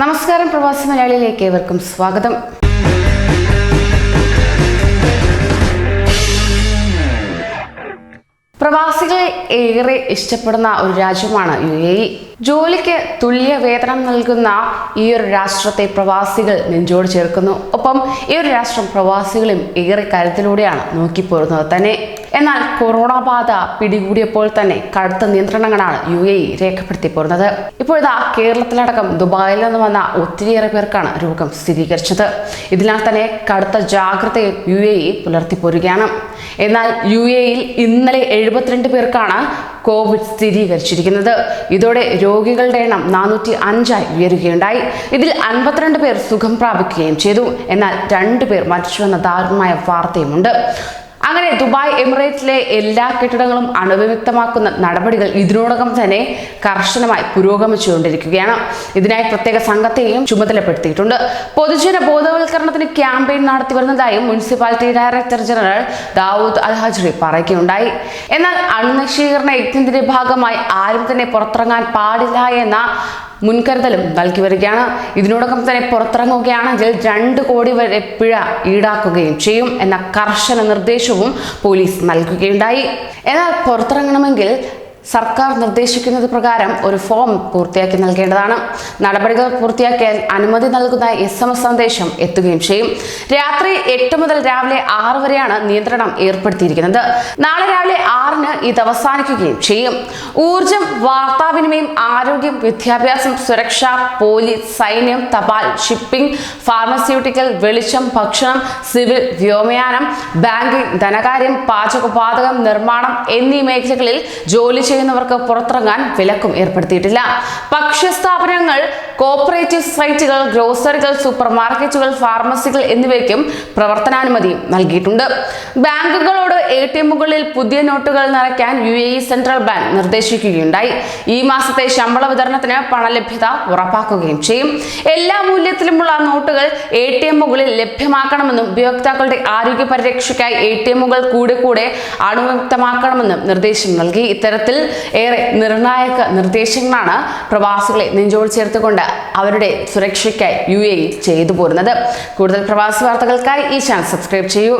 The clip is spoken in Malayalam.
നമസ്കാരം പ്രവാസി മലയാളിയിലേക്ക് ഏവർക്കും സ്വാഗതം. പ്രവാസികളെ ഏറെ ഇഷ്ടപ്പെടുന്ന ഒരു രാജ്യമാണ് യു എ ഇ. ജോലിക്ക് തുല്യ വേതനം നൽകുന്ന ഈ ഒരു രാഷ്ട്രത്തെ പ്രവാസികൾ നെഞ്ചോട് ചേർക്കുന്നു. ഒപ്പം ഈ ഒരു രാഷ്ട്രം പ്രവാസികളും ഏറെ കരുത്തിലൂടെയാണ് നോക്കിപ്പോരുന്നത് തന്നെ. എന്നാൽ കൊറോണ ബാധ പിടികൂടിയപ്പോൾ തന്നെ കടുത്ത നിയന്ത്രണങ്ങളാണ് യു എ ഇ രേഖപ്പെടുത്തി പോരുന്നത് ഇപ്പോഴിതാ കേരളത്തിലടക്കം ദുബായിൽ നിന്ന് വന്ന ഒത്തിരിയേറെ പേർക്കാണ് രോഗം സ്ഥിരീകരിച്ചത്. ഇതിനാൽ തന്നെ കടുത്ത ജാഗ്രതയും യു എ ഇ പുലർത്തിപ്പോരുകയാണ്. എന്നാൽ യു എയിൽ ഇന്നലെ എഴുപത്തിരണ്ട് പേർക്കാണ് കോവിഡ് സ്ഥിരീകരിച്ചിരിക്കുന്നത്. ഇതോടെ രോഗികളുടെ എണ്ണം നാനൂറ്റി അഞ്ചായി ഉയരുകയുണ്ടായി. ഇതിൽ അൻപത്തിരണ്ട് പേർ സുഖം പ്രാപിക്കുകയും ചെയ്തു. എന്നാൽ രണ്ടു പേർ മരിച്ചുവെന്ന ദാരുണമായ വാർത്തയുമുണ്ട്. അങ്ങനെ ദുബായ് എമിറേറ്റ്സിലെ എല്ലാ കെട്ടിടങ്ങളും അണുവിമുക്തമാക്കുന്ന നടപടികൾ ഇതിനോടകം തന്നെ കർശനമായി പുരോഗമിച്ചുകൊണ്ടിരിക്കുകയാണ്. ഇതിനായി പ്രത്യേക സംഘത്തെയും ചുമതലപ്പെടുത്തിയിട്ടുണ്ട്. പൊതുജന ബോധവൽക്കരണത്തിന് ക്യാമ്പയിൻ നടത്തി വരുന്നതായും municipality director general Dawood Al Hajri പറയുകയുണ്ടായി. എന്നാൽ അണുനശീകരണ യജ്ഞത്തിന്റെ ഭാഗമായി ആരും തന്നെ പുറത്തിറങ്ങാൻ പാടില്ല എന്ന മുൻകരുതലും നൽകി വരികയാണ്. ഇതിനോടൊപ്പം തന്നെ പുറത്തിറങ്ങുകയാണെങ്കിൽ രണ്ട് കോടി വരെ പിഴ ഈടാക്കുകയും ചെയ്യും എന്ന കർശന നിർദ്ദേശവും പോലീസ് നൽകുകയുണ്ടായി. എന്നാൽ പുറത്തിറങ്ങണമെങ്കിൽ സർക്കാർ നിർദ്ദേശിക്കുന്നത് പ്രകാരം ഒരു ഫോം പൂർത്തിയാക്കി നൽകേണ്ടതാണ്. നടപടികൾ പൂർത്തിയാക്കിയാൽ അനുമതി നൽകുന്ന എസ് എം എസ് സന്ദേശം എത്തുകയും ചെയ്യും. രാത്രി എട്ട് മുതൽ രാവിലെ ആറ് വരെയാണ് നിയന്ത്രണം ഏർപ്പെടുത്തിയിരിക്കുന്നത്. നാളെ രാവിലെ ആറിന് ഇത് അവസാനിക്കുകയും ചെയ്യും. ഊർജം വാർത്താവിനിമയം ആരോഗ്യം വിദ്യാഭ്യാസം സുരക്ഷ പോലീസ് സൈന്യം തപാൽ ഷിപ്പിംഗ് ഫാർമസ്യൂട്ടിക്കൽ വെളിച്ചം ഭക്ഷണം സിവിൽ വ്യോമയാനം ബാങ്കിംഗ് ധനകാര്യം പാചകവാതകം നിർമ്മാണം എന്നീ മേഖലകളിൽ ജോലി ചെയ്യുന്നവർക്ക് പുറത്തിറങ്ങാൻ വിലക്കും ഏർപ്പെടുത്തിയിട്ടില്ല. ഭക്ഷ്യസ്ഥാപനങ്ങൾ കോപ്പറേറ്റീവ് സൊസൈറ്റികൾ ഗ്രോസറികൾ സൂപ്പർ മാർക്കറ്റുകൾ ഫാർമസികൾ എന്നിവയ്ക്കും പ്രവർത്തനാനുമതി നൽകിയിട്ടുണ്ട്. ബാങ്കുകളോട് എ ടി എമ്മുകളിൽ പുതിയ നോട്ടുകൾ നിറയ്ക്കാൻ U A E central bank നിർദ്ദേശിക്കുകയുണ്ടായി. ഈ മാസത്തെ ശമ്പള വിതരണത്തിന് പണലഭ്യത ഉറപ്പാക്കുകയും ചെയ്യും. എല്ലാ മൂല്യത്തിലുമുള്ള നോട്ടുകൾ എ ടി എമ്മുകളിൽ ലഭ്യമാക്കണമെന്നും ഉപയോക്താക്കളുടെ ആരോഗ്യ പരിരക്ഷയ്ക്കായി എ ടി എമ്മുകൾ കൂടെ കൂടെ അണുമുക്തമാക്കണമെന്നും നിർദ്ദേശം നൽകി. ഇത്തരത്തിൽ ഏറെ നിർണായക നിർദ്ദേശങ്ങളാണ് പ്രവാസികളെ നെഞ്ചോട് ചേർത്തുകൊണ്ട് അവരുടെ സുരക്ഷയ്ക്കായി യു എ ചെയ്തു പോരുന്നത്. കൂടുതൽ പ്രവാസി വാർത്തകൾക്കായി ഈ ചാനൽ സബ്സ്ക്രൈബ് ചെയ്യൂ.